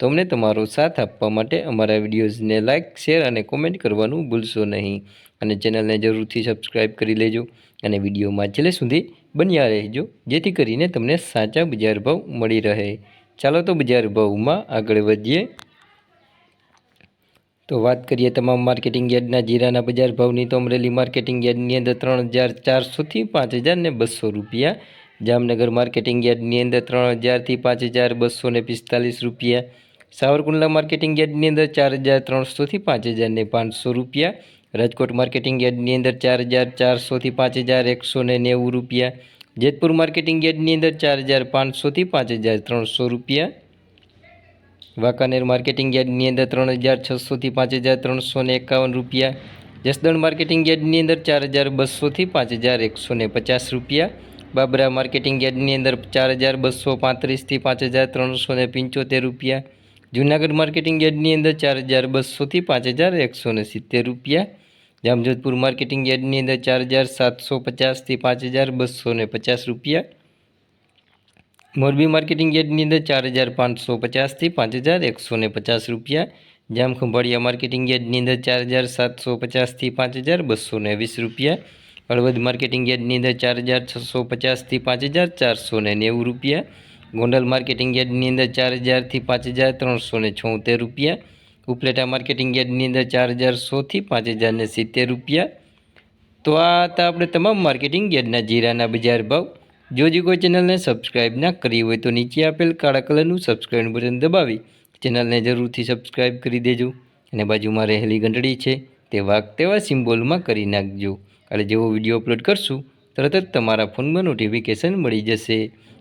તો અમને તમારો સાથ આપવા માટે અમારા વિડીયોઝને લાઇક, શેર અને કોમેન્ટ કરવાનું ભૂલશો નહીં. અને ચેનલને જરૂરથી સબસ્ક્રાઈબ કરી લેજો અને વિડીયોમાં છેલ્લે સુધી બન્યા રહેજો, જેથી કરીને તમને સાચા બજાર ભાવ મળી રહે. ચાલો તો બજાર ભાવમાં આગળ વધીએ. તો વાત કરીએ તમામ માર્કેટિંગ યાર્ડના જીરાના બજાર ભાવની. તો અમરેલી માર્કેટિંગ યાર્ડની અંદર ત્રણ હજાર ચારસોથી પાંચ હજાર ને બસો રૂપિયા. જામનગર માર્કેટિંગ યાર્ડની અંદર ત્રણ હજારથી પાંચ હજાર બસો ને પિસ્તાલીસ રૂપિયા. સાવરકુંડલા માર્કેટિંગ યાર્ડની અંદર ચાર હજાર ત્રણસોથી પાંચ હજાર ને પાંચસો રૂપિયા, રાજકોટ માર્કેટિંગ યાર્ડની અંદર ચાર હજાર ચારસોથી પાંચ હજાર એકસો ને નેવું રૂપિયા, જેતપુર માર્કેટિંગ યાર્ડની અંદર ચાર હજાર પાંચસોથી પાંચ હજાર ત્રણસો રૂપિયા, વાંકાનેર માર્કેટિંગ યાર્ડની અંદર ત્રણ હજાર છસોથી પાંચ હજાર ત્રણસો ને એકાવન રૂપિયા, જસદણ માર્કેટિંગ યાર્ડની અંદર ચાર હજાર બસોથી પાંચ હજાર એકસો ને પચાસ રૂપિયા, બાબરા માર્કેટિંગ યાર્ડની અંદર ચાર હજાર બસો પાંત્રીસથી પાંચ હજાર ત્રણસો ને પંચોતેર રૂપિયા જૂનાગઢ માર્કેટિંગ યાર્ડની અંદર ચાર હજાર બસોથી પાંચ હજાર એકસો ને સિત્તેર રૂપિયા. જામજોધપુર માર્કેટિંગ યાર્ડની અંદર ચાર હજાર સાતસો પચાસથી પાંચ હજાર બસો ને પચાસ રૂપિયા. મોરબી માર્કેટિંગ યાર્ડની અંદર ચાર હજાર પાંચસો પચાસથી પાંચ હજાર એકસો ને પચાસ રૂપિયા. જામ ખંભાળિયા માર્કેટિંગ યાર્ડની અંદર ચાર હજાર સાતસો પચાસથી પાંચ હજાર બસો ને વીસ રૂપિયા. હળવદ માર્કેટિંગ યાર્ડની અંદર ચાર હજાર છસો પચાસથી પાંચ હજાર ચારસો ને નેવું રૂપિયા. ગોંડલ માર્કેટિંગ યાર્ડની અંદર ચાર હજારથી પાંચ હજાર ત્રણસો ને છોતેર રૂપિયા. ઉપલેટા માર્કેટિંગ યાર્ડની અંદર ચાર હજાર સોથી પાંચ હજાર ને સિત્તેર રૂપિયા. તો આ હતા આપણે તમામ માર્કેટિંગ યાર્ડના જીરાના બજાર ભાવ. જો જે કોઈ ચેનલને સબસ્ક્રાઇબ ના કરી હોય તો નીચે આપેલ કાળા કલરનું સબસ્ક્રાઇબ બટન દબાવી ચેનલને જરૂરથી સબસ્ક્રાઇબ કરી દેજો. અને બાજુમાં રહેલી ઘંટડી છે તે વાઘ તેવા સિમ્બોલમાં કરી નાખજો. એટલે જેવો વીડિયો અપલોડ કરશું, તરત જ તમારા ફોનમાં નોટિફિકેશન મળી જશે.